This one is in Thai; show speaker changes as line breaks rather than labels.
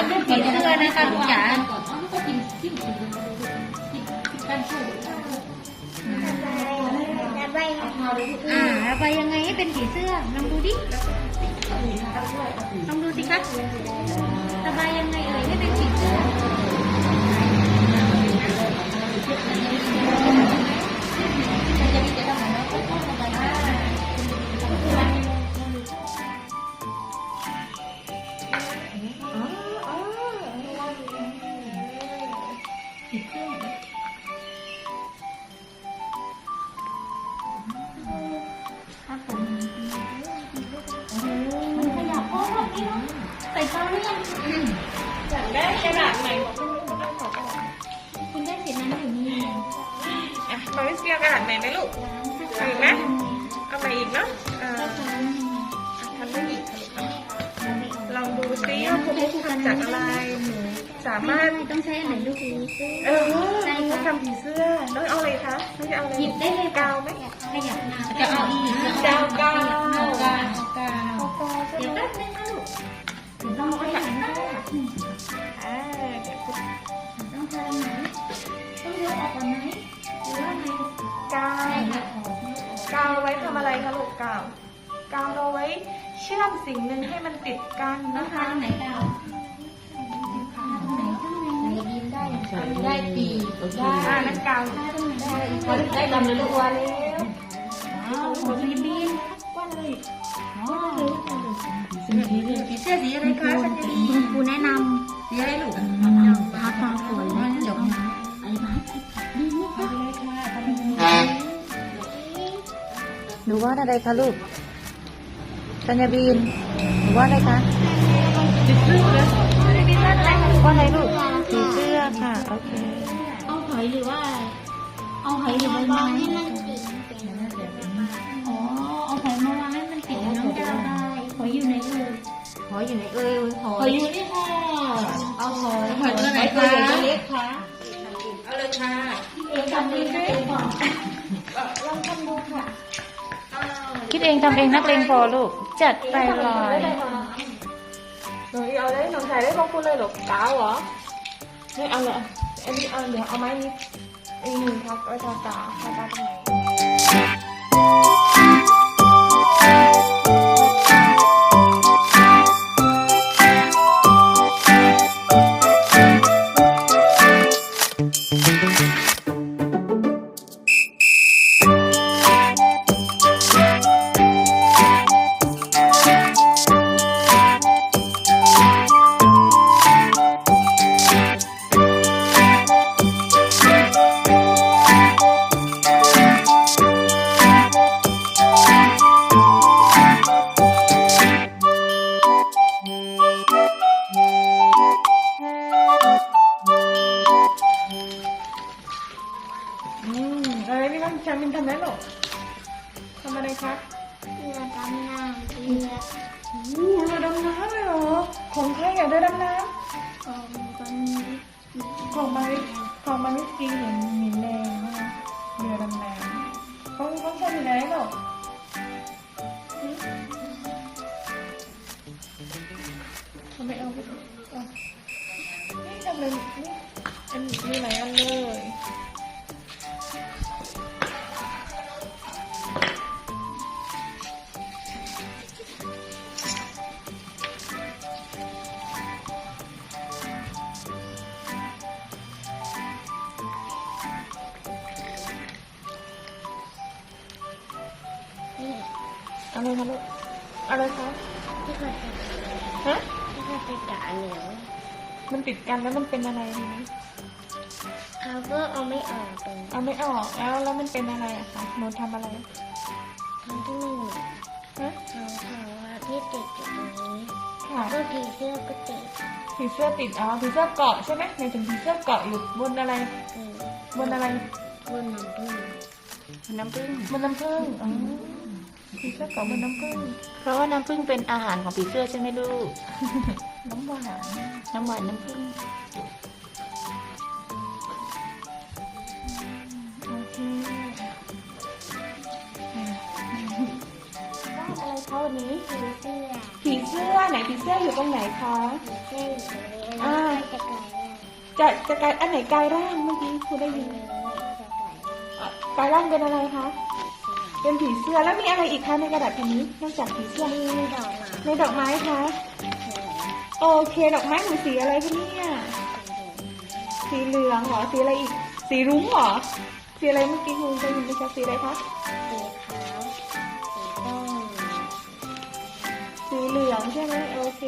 ทำ
รูปผีเสื้อนะคะลูกจ๋า
ก่อนอ๋อก็กินกินกินกินกันสู้
ระบาย
อ่าระบายยังไงให้เป็นผีเสื้อลองดูดิลองดูสิคะระบายยังไงเอ่ยให้เป็นผีเสื้อ
ได้กระดาษใหม่บอกคุณลุงได้บอกก่อน
คุณได้สีนั้นอยู่นี่
อะมาวิเซียกระดาษใหม่ไหมลูกเอาอีกไหมเอาใหม่อีกเนาะเออทำได้อีกค่ะลูกอะลองดูซิว่าคุณครูทำจากอะไรหนู สามารถ
ต้องใช้อันไหนลูก
เออหนูทำผีเสื้อน้องเอาอะไรคะน้องจะเอาอะไร
หยิบได้เลย
กาวไหม
ขยับหน้า
จะเอาอีก
กาวกาว
เอากาเอากา
เอากาวใช่
เดี๋ยว
ไหม
แป๊บนึงนะลูกเดี๋ยวต้องใช้อันไหน
อ่าเดี๋ยวคุณ
ต้องใช้อันไหนต้องยกออกก่อนไหมหรือว่าไง
กาวกาวเอาไว้ทำอะไรคะลูกกาวกาวเราไว้เชื่อมสิ่งหนึ่งให้มันติดกัน
ต้อง
นะ
ทา
คะ
ตรงไหนดาว ได้
ปีกได้
อ่านักกาว
ทาตรงไหนได้
ได้ลำเลยลูก
ตัวแล้ว
ว้าวหัวบีบีน
ว่าเลย
อ๋อ
ผีเสื้อสีอะไรคะสัญญี
ครูแนะน
สีอะไรลูกำ
ทาตาสวยนะ
ดอกไม้
ไอ้บ้าดีนี่ค่ะ
หนูว่าอะไรคะลูกกัญญาบีนหนูว่าอะไรคะว่าอะไรลูก อา
หอยหรือว่า เอาหอยหรือใบไม้
ให้มันติด
อ๋อ เอาหอยมาวางให้มันติดกับน้องดาวได้หอยอยู่ในรู
หอยอยู่ไหนเอ่ยหอ
หอยยอยู่นี่ค่ะ
เอาหอยหอยตัวไหนคะเล็กคะเอาเลยค่ะ
เองทำดีด้วย
คิดเองทำเองนักเลงพอลูก จัดไปเลย
หนูเอาได้หนูถ่ายได้พวกคุณเลยเหรอกาวเหรอไม่เอาเลย อันนี้เอาเดี๋ยวเอาไม้นี้อีกหนึ่งครับไว้ทาตาทาตาตรงไหนางชามินทำไหมหรอทำอะไรคะ
เรือดำน้ำเรือ
โอ้โหเรือดำน้ำเลยเหรอ ของใครอยากได้ดำน้
ของคนำ
ของมาริของมาริสกีเห็นหมีแดงนะคะเรือดำน้ำเขาเขาชอบอยู่ไหนหรอทำไมเอาไปเอานี่ทำเลยนี่อันมีหลายอันเลย อะไรคะลูกอะไรคะ
ที่เขาจะ
ฮะ
ที่เขาจะด่าเหนียว
มันติดกันแล้วมันเป็นอะไรทีนี้
เขาก็เอาไม่ออกตรง
เอาไม่ออกแล้วแล้วมันเป็นอะไรอะคะหนูทำอะไร
ทั้งที่หนึ่ง
ฮะ
เขาเขาว่าที่ติดอยู่ตรงนี้
ค่ะ
ก็ผีเสื้อก็ติด
ผีเสื้อติดอ๋อผีเสื้อเกาะใช่ไหมในถึงผีเสื้อเกาะอยู่บนอะไร
อืม
บนอะไร
บนน้ำพึ่ง
น้ำผึ้ง
บนน้ำผึ้งอ๋อ ผีเสื้อเก่ามือน้ำผึ้ง
เพราะว่าน้ำผึ้งเป็นอาหารของผีเสื้อใช่ไหมลูก
น้ำหวาน
น้ำหวานน้ำผึ้ง
โอเคว่าอะไรคะวันนี้
ผีเสื้อ
ผีเสื้อไหนผีเสื้ออยู่ตรงไหนคะ
ผีเสื้ออยู่ตรนี้จะกลาย
จะจะกลายอันไหนกลายร่างเมื่อกี้คุณได้ยิน
ไหมจกล
กลายร่างเป็นอะไรคะ เป็นผีเสื้อแล้วมีอะไรอีกคะในกระดาษแผ่นนี้นอกจากผีเสื้อ
มีดอกไม้
ในดอกไม้คะโอเคดอกไม้หนูสีอะไรคะเนี่ยสีเหลืองเหรอสีอะไรอีก สีรุ้งเหรอสีอะไรเมื่อกี้คุณได้ยินไหมคะสีอะไรคะ
สีขาวสีต้ม
สีเหลืองใช่ไหมโอเค